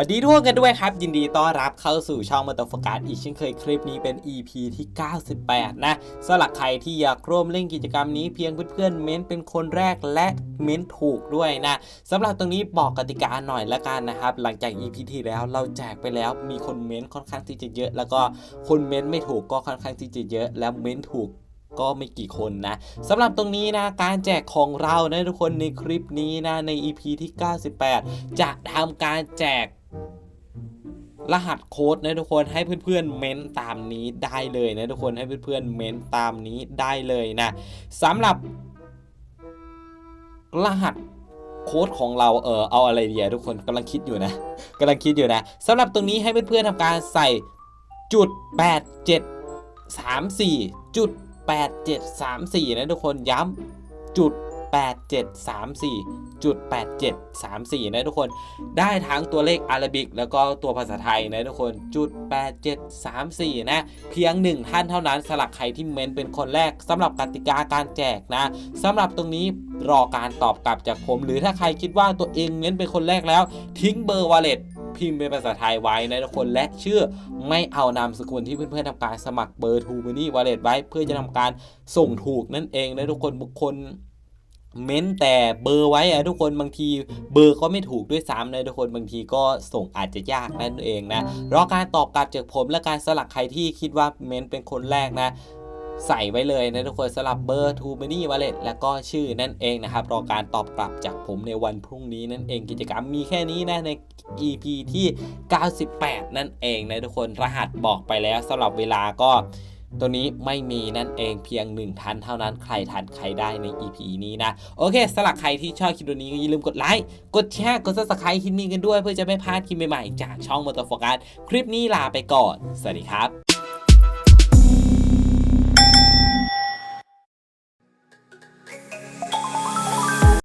วัสดีทุกคนกันด้วยครับ ยินดีต้อนรับเข้าสู่ช่องมาตโฟกัสอีกเช่นเคยคลิปนี้เป็น EP ที่ 98 นะสำหรับใครที่อยากร่วมเล่นกิจกรรมนี้เพียงเพื่อนๆเม้นเป็นคนแรกและเม้นถูกด้วยนะสำหรับตรงนี้บอกกติกาหน่อยละกันนะครับ หลังจาก EP ที่แล้วเราแจกไปแล้วมีคนเม้นค่อนข้างที่จะเยอะ แล้วก็คนเม้นไม่ถูกก็ค่อนข้างที่จะเยอะ แล้วเม้นถูกก็ไม่กี่คนนะสำหรับตรงนี้นะการแจกของเรานะทุกคนในคลิปนี้นะใน EP ที่ 98 จะทำการแจก รหัสโค้ดนะทุกคนให้เพื่อนๆเม้นตามนี้ได้เลยนะทุกคนให้เพื่อนๆเม้นตามนี้ได้เลยนะสำหรับ รหัสโค้ดของเราเออเอาอะไรดีอะทุกคนกำลังคิดอยู่นะกำลังคิดอยู่นะสำหรับตรงนี้ให้เพื่อนๆทำการใส่จุด87 34จุด8734นะทุกคนย้ำจุด 8734จุด8734 นะทุกคน ได้ทั้งตัวเลขอารบิก แล้วก็ตัวภาษาไทยนะทุกคนจุด8734 นะ เพียงหนึ่งท่านเท่านั้นสลักใครที่เม้นเป็นคนแรกสำหรับกติกาการแจกนะสำหรับตรงนี้รอการตอบกลับจากผม หรือถ้าใครคิดว่าตัวเองเม้นเป็นคนแรกแล้ว ทิ้งเบอร์วอลเล็ตพิมพ์เป็นภาษาไทยไว้นะทุกคนและชื่อไม่เอานามสกุลที่เพื่อนๆทำการสมัครเบอร์ทูมินี่วอลเล็ตไว้ เพื่อจะทำการส่งถูกนั่นเองนะทุกคนบุคคล เม้นแต่เบอร์ไว้อะทุกคนบางทีเบอร์ก็ไม่ถูกด้วยซ้ำนะทุกคนบางทีก็ส่งอาจจะยากนั่นเองนะรอการตอบกลับจากผมและการสลักใครที่คิดว่าเม้นเป็นคนแรกนะใส่ไว้เลยนะทุกคนสลับเบอร์ทูมินี่วอลเล็ตแล้วก็ชื่อนั่นเองนะครับ รอการตอบกลับจากผมในวันพรุ่งนี้นั่นเองกิจกรรมมีแค่นี้นะใน EP ที่ 98 นั่นเองนะทุกคนรหัสบอกไปแล้วสำหรับเวลาก็ ตัวนี้ไม่มีนั่นเองเพียง 1 ทันเท่านั้นใครทันใครได้ใน EP นี้นะ โอเคสำหรับใครที่ชอบคลิปนี้ก็อย่าลืมกดไลค์ กดแชร์ กด subscribe คลิปนี้กันด้วย เพื่อจะไม่พลาดคลิปใหม่ๆ จากช่องมอเตอร์โฟกัสคลิปนี้ลาไปก่อน สวัสดีครับ